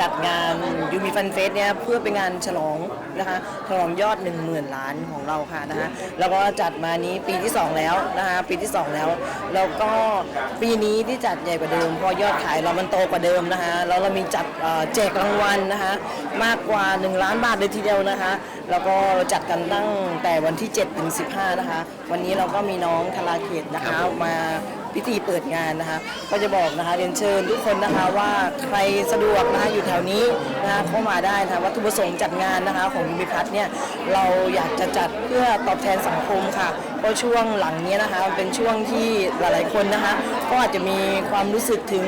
จัดงานยูมีฟันเฟสเนี่ยเพื่อเป็นงานฉลองนะคะฉลองยอด 1 0,000 ล้านของเราค่ะนะคะแล้วก็จัดมานี้ปีที่ 2 แล้วนะคะปีที่ 2 แล้วแล้วก็ปีนี้ที่จัดใหญ่กว่าเดิมเพราะยอดขายเรามันโตกว่าเดิมนะคะแล้วเรามีจัดเอ่อแจกรางวัลนะคะมากกว่า 1 ล้านบาทเลยทีเดียวนะคะแล้วก็เราจัดกันตั้งแต่วันที่7ถึง15นะคะวันนี้เราก็มีน้องธาราเขตนะคะมา พิธีเปิดงานนะคะ ก็จะบอกนะคะเรียนเชิญทุกคนนะคะว่าใครสะดวกนะคะอยู่แถวนี้นะคะเข้ามาได้นะคะวัตถุประสงค์จัดงานนะคะของยูมิพัฒน์เนี่ยเราอยากจะจัดเพื่อตอบแทนสังคมค่ะเพราะช่วงหลังเนี้ยนะคะเป็นช่วงที่หลายๆคนนะคะก็อาจจะมีความรู้สึกถึง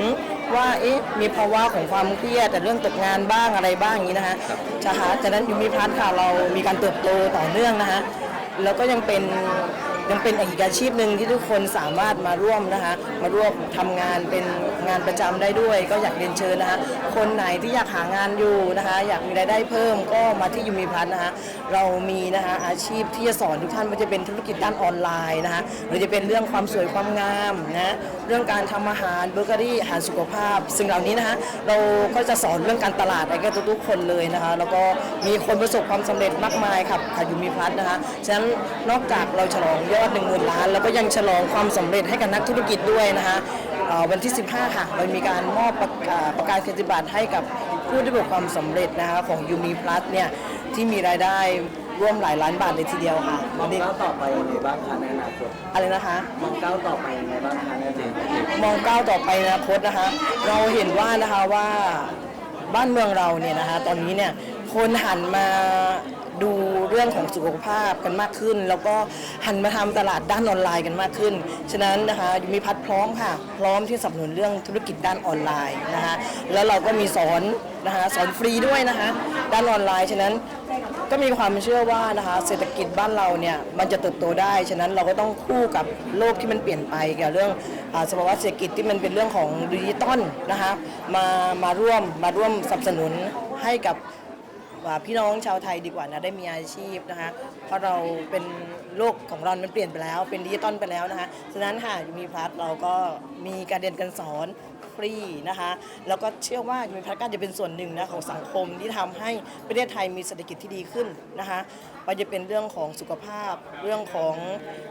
ว่าเอ๊ะมีภาวะของความเครียดแต่เรื่องตกงานบ้างอะไรบ้างอย่างนี้นะคะจะหาจากนั้นยูมิพัฒน์ค่ะเรามีการเติบโตต่อเนื่องนะคะแล้วก็ยังเป็น ยังเป็นอีกอาชีพหนึ่งที่ทุกคนสามารถมาร่วมนะคะมาร่วมทำงานเป็น งานประจำได้ด้วย ก็อยากเรียนเชิญนะคะคนไหนที่อยากหางานอยู่นะคะอยากมีรายได้เพิ่มก็มาที่ยูมีพัฒนะคะเรามีนะคะอาชีพที่จะสอนทุกท่านว่าจะเป็นธุรกิจด้านออนไลน์นะคะหรือจะเป็นเรื่องความสวยความงามนะเรื่องการทำอาหารเบเกอรี่อาหารสุขภาพสิ่งเหล่านี้นะคะเราก็จะสอนเรื่องการตลาดให้กับทุกๆคนเลยนะคะแล้วก็มีคนประสบความสำเร็จมากมายครับค่ะยูมีพัฒนะคะฉะนั้นนอกจากเราฉลองยอด1 0,000ล้าน แล้วก็ยังฉลองความสำเร็จให้กับนักธุรกิจด้วยนะคะ วันที่ 15 ค่ะเรามีการมอบประกาศประกาศเกียรติบัตรให้กับผู้ที่ประสบความสำเร็จนะคะของยูมีพลัสเนี่ยที่มีรายได้ร่วมหลายล้านบาทเลยทีเดียวค่ะมองก้าวต่อไปยังไงบ้างคะในอนาคตอะไรนะคะ มองก้าวต่อไปยังไงบ้างคะในอนาคตมองก้าวต่อไปในอนาคตนะคะ เราเห็นว่านะคะว่าบ้านเมืองเราเนี่ยนะคะตอนนี้เนี่ยคนหันมา ดูเรื่องของสุขภาพกันมากขึ้น แล้วก็หันมาทำตลาดด้านออนไลน์กันมากขึ้น ฉะนั้นนะคะยูมิพัฒน์พร้อมค่ะ พร้อมที่สนับสนุนเรื่องธุรกิจด้านออนไลน์นะคะแล้วเราก็มีสอนนะคะสอนฟรีด้วยนะคะด้านออนไลน์ฉะนั้นก็มีความเชื่อว่านะคะเศรษฐกิจบ้านเราเนี่ยมันจะเติบโตได้ ฉะนั้นเราก็ต้องคู่กับโลกที่มันเปลี่ยนไปเกี่ยวกับเรื่องอาสภาวะเศรษฐกิจที่มันเป็นเรื่องของดิจิตอลนะคะมามาร่วมมาร่วมสนับสนุนให้กับ พี่น้องชาวไทยดีกว่านะได้มีอาชีพนะคะ เพราะเราเป็นโลกของเรามันเปลี่ยนไปแล้ว เป็นดิจิตอลไปแล้วนะคะฉะนั้นค่ะมีพลัสเราก็มีการเรียนการสอนฟรีนะคะ แล้วก็เชื่อว่ามีพลัสก็จะเป็นส่วนหนึ่งนะของสังคมที่ทำให้ประเทศไทยมีเศรษฐกิจที่ดีขึ้นนะคะไม่ว่าจะเป็นเรื่องของสุขภาพ เรื่องของ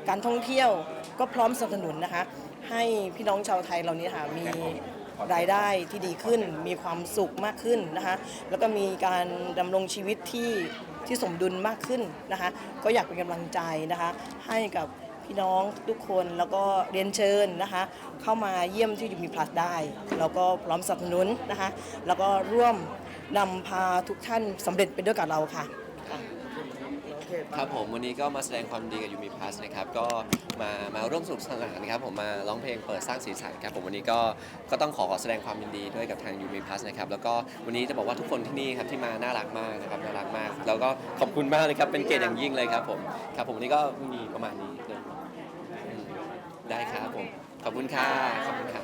การท่องเที่ยวก็พร้อมสนับสนุนนะคะ ให้พี่น้องชาวไทยเรานี้ค่ะมี รายได้ที่ดีขึ้น มีความสุขมากขึ้นนะคะแล้วก็มีการดำรงชีวิตที่ที่สมดุลมากขึ้นนะคะก็อยากเป็นกำลังใจนะคะให้กับพี่น้องทุกคนแล้วก็เรียนเชิญนะคะ เข้ามาเยี่ยมที่ยูมีพลัสได้ แล้วก็พร้อมสนับสนุนนะคะ แล้วก็ร่วมนำพาทุกท่านสำเร็จไปด้วยกับเราค่ะ ครับผมวันนี้ก็มาแสดงความดีกับยูมีพลัสนะครับก็มามาร่วมสนุกสนานครับผมมาร้องเพลงเปิดสร้างสีสันครับผมวันนี้ก็ก็ต้องขอขอแสดงความยินดีด้วยกับทางยูมีพลัสนะครับแล้วก็วันนี้จะบอกว่าทุกคนที่นี่ครับที่มาน่ารักมากนะครับน่ารักมาก แล้วก็ขอบคุณมากเลยครับเป็นเกียรติอย่างยิ่งเลยครับผมครับผมวันนี้ก็มีประมาณนี้เลยอืมได้ครับผมขอบคุณค่ะขอบคุณค่ะ